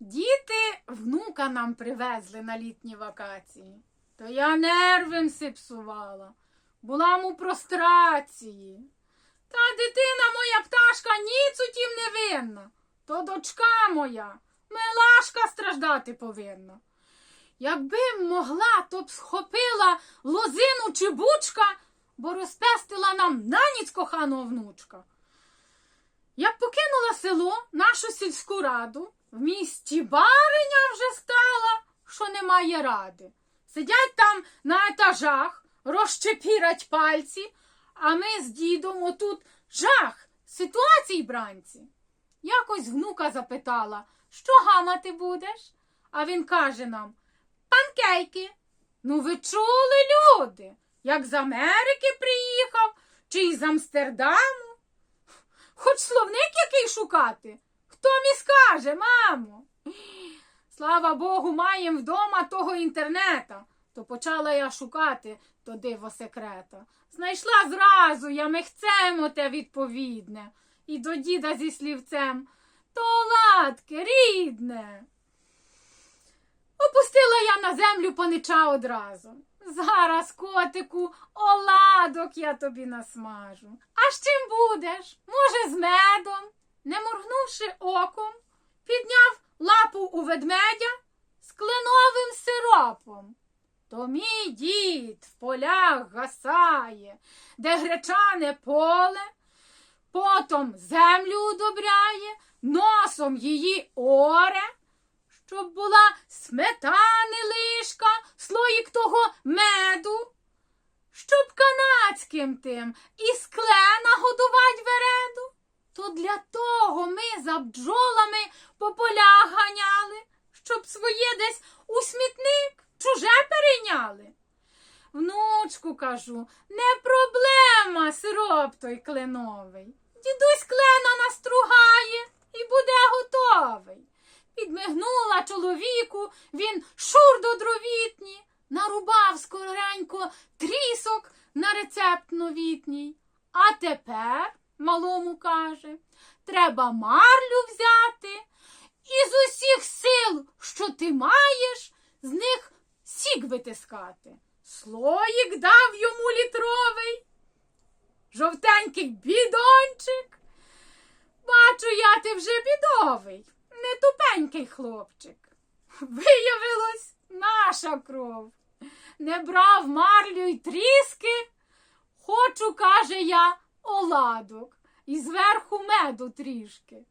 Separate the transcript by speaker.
Speaker 1: Діти внука нам привезли на літні вакації. То я нервим сипсувала, була му прострації. Та дитина моя пташка ніц у тім не винна. То дочка моя, милашка страждати повинна. Якби могла, то б схопила лозину чи бучка, бо розпестила нам на ніц коханого внучка. Я б покинула село, нашу сільську раду, в місті бариня вже стала, що немає ради. Сидять там на етажах, розчепірать пальці, а ми з дідом отут жах, ситуацій бранці. Якось внука запитала, що гамати будеш? А він каже нам панкейки. Ну, ви чули, люди, як з Америки приїхав, чи із Амстердаму? Хоч словник який шукати? Мені скаже, мамо? Слава Богу, маєм вдома того інтернета. То почала я шукати то диво секрета. Знайшла зразу я мехцем оте відповідне. І до діда зі слівцем. То ладке, рідне. Опустила я на землю панича одразу. Зараз, котику, оладок я тобі насмажу. А з чим будеш? Може, з медом? Не моргнувши оком, підняв лапу у ведмедя з кленовим сиропом. То мій дід в полях гасає, де гречане поле, потом землю удобряє, носом її оре, щоб була сметани лишка, слоїк того меду, щоб канадським тим і склена годувать вереду. То для того ми за бджолами по полях ганяли, щоб своє десь у смітник чуже перейняли. Внучку кажу, не проблема сироп той кленовий. Дідусь клена настругає і буде готовий. Підмигнула чоловіку, він шур до дровітні, нарубав скоренько трісок на рецепт новітній. А тепер, малому каже, треба марлю взяти і з усіх сил, що ти маєш, з них сік витискати. Слоїк дав йому літровий, жовтенький бідончик. Бачу, я ти вже бідовий, не тупенький хлопчик. Виявилось наша кров. Не брав марлю й тріски. Хочу, каже я, оладок, і зверху меду трішки.